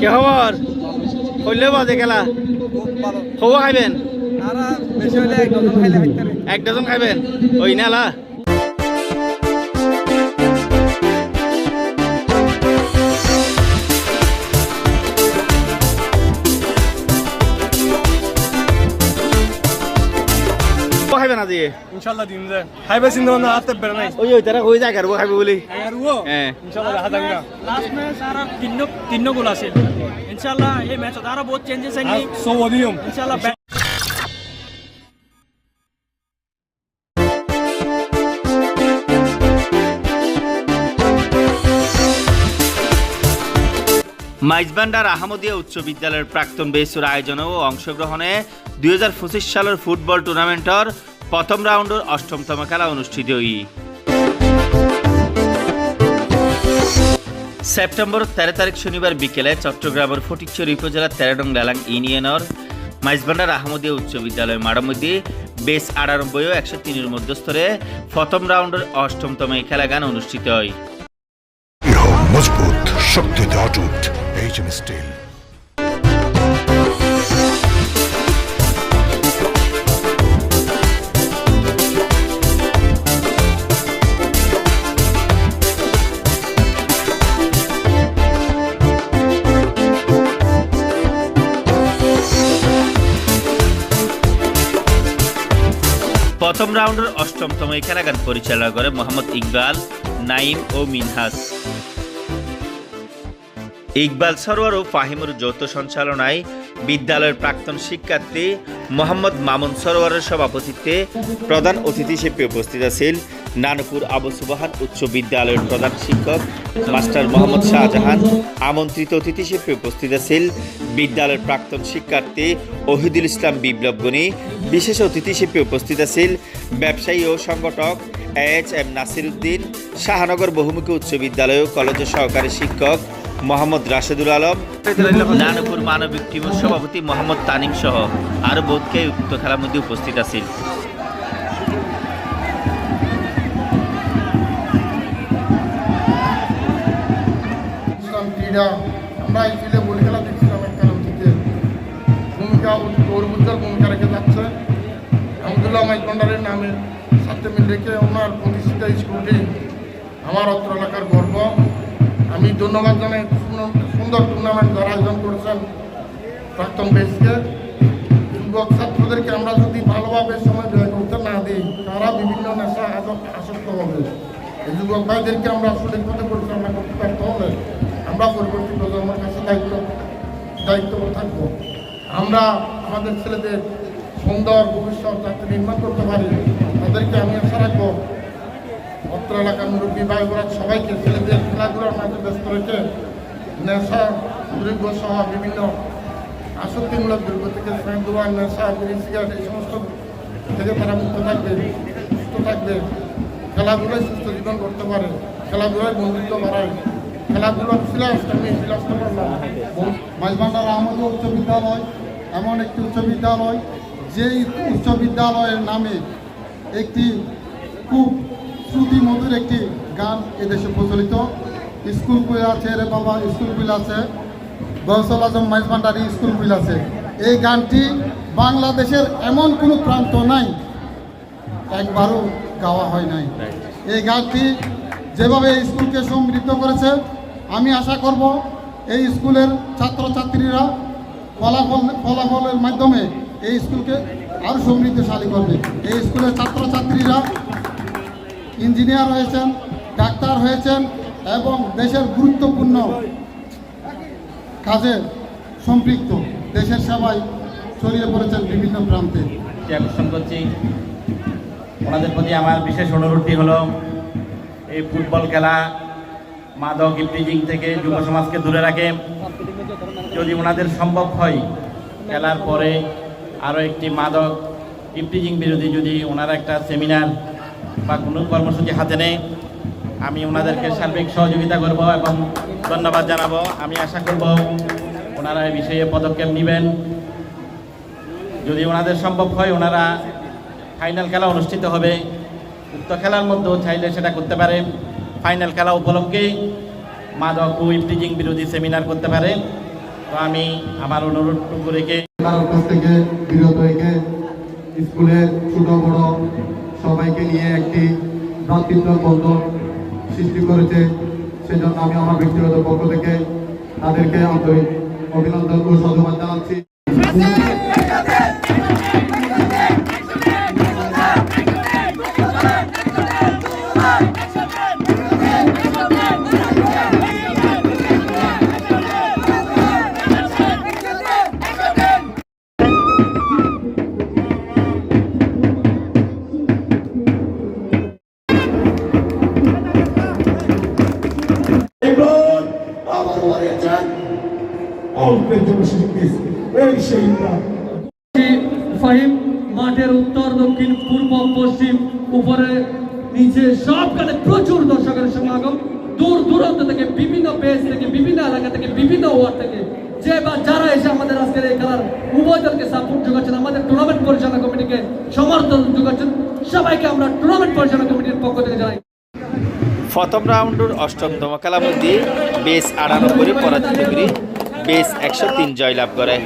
কি খবর কইলে বাজে খেলা। খবর খাইবেন? এক ডজন খাইবেন? ওই নালা খাইবেন আজি? ইনশাআল্লাহ দিন যায় খাইবে চিন্তা না আতে বের নাই। ওই ওই তারা যায় বলি। হ্যাঁ, হ্যাঁ। দেখা যাবে লাস্ট ম্যাচ আর তিন তিন গোল আছে এই ম্যাচ বহুত চেঞ্জেস আইনি সো মাইজবান্ডার আহমদিয়া উচ্চ বিদ্যালয়ের প্রাক্তন বেসুর আয়োজনেও অংশগ্রহণে দুই হাজার পঁচিশ সালের ফুটবল টুর্নামেন্টর প্রথম রাউন্ডের অষ্টমতম খেলা অনুষ্ঠিত হই। সেপ্টেম্বর তেরো তারিখ শনিবার বিকেলে চট্টগ্রামের ফটিকচুরি উপজেলার তেরোডং ডালাং ইউনিয়নের মাইজবান্ডার আহমদিয়া উচ্চ বিদ্যালয় মাঠের বেস আটানব্বই ও একশো তিনের মধ্যস্থরে প্রথম রাউন্ডের অষ্টমতম এই খেলা গান অনুষ্ঠিত হয় মজবুত, শক্তিতে অটুট এইচ এম স্টিল প্রথম রাউন্ডের অষ্টমতম এই খেলাগান পরিচালনা করে মোহাম্মদ ইকবাল, নাইম ও মিনহাস। ইকবাল সরোয়ার ও ফাহিমুর যৌথ সঞ্চালনায় বিদ্যালয়ের প্রাক্তন শিক্ষার্থী মোহাম্মদ মামুন সরোয়ারের সভাপতিত্বে প্রধান অতিথি হিসেবে উপস্থিত আছেন নানপুর আবু সুবাহান উচ্চ বিদ্যালয়ের প্রধান শিক্ষক, মাস্টার মোহাম্মদ শাহজাহান, আমন্ত্রিত অতিথি হিসেবে উপস্থিত আছেন বিদ্যালয়ের প্রাক্তন শিক্ষার্থী ওহিদুল ইসলাম বিপ্লব গণি। বিশেষ অতিথি হিসেবে উপস্থিত আছেন ব্যবসায়ী ও সংগঠক এইচ এম নাসির উদ্দিন, শাহনগর বহুমুখী উচ্চ বিদ্যালয় ও কলেজের সহকারী শিক্ষক মোহাম্মদ রাশেদুল আলম, নানপুর মানবিক টিমের সভাপতি মোহাম্মদ তানিম সহ আরও বোধকে উক্ত খেলার মধ্যে উপস্থিত আছেন ক্রীড়া, আমরা এই ফিল্ডে বলি খেলা দেখছিলাম একটা অতীতে ভূমিকা উজ্জ্বল ভূমিকা রেখে যাচ্ছে। আহমদুল্লাহ মাইক ভান্ডারের নামে সাথে মিল রেখে ওনার প্রতিষ্ঠিত স্কুলটি আমার অত্র এলাকার গর্ব। আমি ধন্যবাদ জানাই সুন- সুন্দর টুর্নামেন্ট যারা আয়োজন করেছেন প্রাক্তন বেশকে যুবক ছাত্রদেরকে আমরা যদি ভালোভাবে সময় ব্যয় করতে না দিই, তারা বিভিন্ন নেশা আসক্ত হবে। এই যুবক ভাইদেরকে আমরা পথে পরিচালনা করতে পারতে হলে আমরা পরবর্তী প্রজন্মের কাছে দায়িত্ব দায়িত্ব থাকব। আমরা আমাদের ছেলেদের সুন্দর ভবিষ্যৎ যাতে নির্মাণ করতে পারি, তাদেরকে আমি আশা রাখব। অত্র এলাকার মুরব্বী ভাই সবাইকে ছেলেদের খেলাধুলার মাঝে ব্যস্ত রেখে নেশা দ্রব্য সহ বিভিন্ন আসক্তিমূলক দ্রব্য থেকে দোয়া নেশা, বিড়ি, সিগারেট এই সমস্ত থেকে তারা মুক্ত থাকবে, সুস্থ থাকবে, খেলাধুলায় সুস্থ জীবন করতে পারে, খেলাধুলায় বন্ধুত্ব বাড়ায়। খেলাধুলার সিলাস আমি সিলাসটা করলাম। মাইজবান্ডার আহমদ উচ্চ বিদ্যালয় এমন একটি উচ্চ বিদ্যালয় যেই উচ্চ বিদ্যালয়ের নামে একটি খুব শ্রুতি মধুর একটি গান এদেশে প্রচলিত। স্কুল কুইল আছে রে বাবা স্কুল কুইল আছে। গৌসল আজম মাইজবান্ডারি স্কুল কুইল আছে। এই গানটি বাংলাদেশের এমন কোনো প্রান্ত নাই একবারও গাওয়া হয় নাই। এই গানটি যেভাবে স্কুলকে সমৃদ্ধ করেছে আমি আশা করব এই স্কুলের ছাত্রছাত্রীরা ফলাফল ফলাফলের মাধ্যমে এই স্কুলকে আরও সমৃদ্ধশালী করবে। এই স্কুলের ছাত্রছাত্রীরা ইঞ্জিনিয়ার হয়েছেন, ডাক্তার হয়েছেন এবং দেশের গুরুত্বপূর্ণ কাজে সম্পৃক্ত। দেশের সেবায় ছড়িয়ে পড়েছেন বিভিন্ন প্রান্তে। আকর্ষণ করছি ওনাদের প্রতি আমার বিশেষ অনুরোধটি হলো, এই ফুটবল খেলা মাদক ইফটিজিং থেকে যুব সমাজকে দূরে রাখে। যদি ওনাদের সম্ভব হয়, খেলার পরে আরও একটি মাদক ইফটিজিং বিরোধী যদি ওনারা একটা সেমিনার বা কোনো কর্মসূচি হাতে নেয়, আমি ওনাদেরকে সার্বিক সহযোগিতা করব এবং ধন্যবাদ জানাব। আমি আশা করব ওনারা এই বিষয়ে পদক্ষেপ নেবেন। যদি ওনাদের সম্ভব হয়, ওনারা ফাইনাল খেলা অনুষ্ঠিত হবে। উক্ত খেলার মধ্যেও চাইলে সেটা করতে পারে। ফাইনাল খেলা উপলক্ষে মাদক ও ইফটিজিং বিরোধী সেমিনার করতে পারে। তো আমি আমার অনুরোধটুকু রেখে কাছ থেকে বিরত রেখে স্কুলের ছোট বড় সবাইকে নিয়ে একটি ভ্রাতৃত্ব বন্ধন সৃষ্টি করেছে। সেজন্য আমি আমার ব্যক্তিগত পক্ষ থেকে তাদেরকে আন্তরিক অভিনন্দন ও সাধুবাদ জানাচ্ছি। ফাহিম মাঠের উত্তর, দক্ষিণ, পূর্ব, পশ্চিম, উপরে, নিচে, সবখানে প্রচুর দর্শকের সমাগম। দূর দূরান্ত থেকে বিভিন্ন পেজ থেকে, বিভিন্ন এলাকা থেকে, বিভিন্ন ওয়ার্ড থেকে, যে বা যারা এসে আমাদের আজকের এই খেলার উভয় দলকে সাপোর্ট যোগাচ্ছেন, আমাদের টুর্নামেন্ট পরিচালনা কমিটিকে সমর্থন যোগাচ্ছেন, সবাইকে আমরা টুর্নামেন্ট পরিচালনা কমিটির পক্ষ থেকে জানাই। প্রথম রাউন্ডের অষ্টমতম খেলার মধ্যে বেশ আটানব্বই পরাজিত করে বেশ একশো তিন জয়লাভ করে।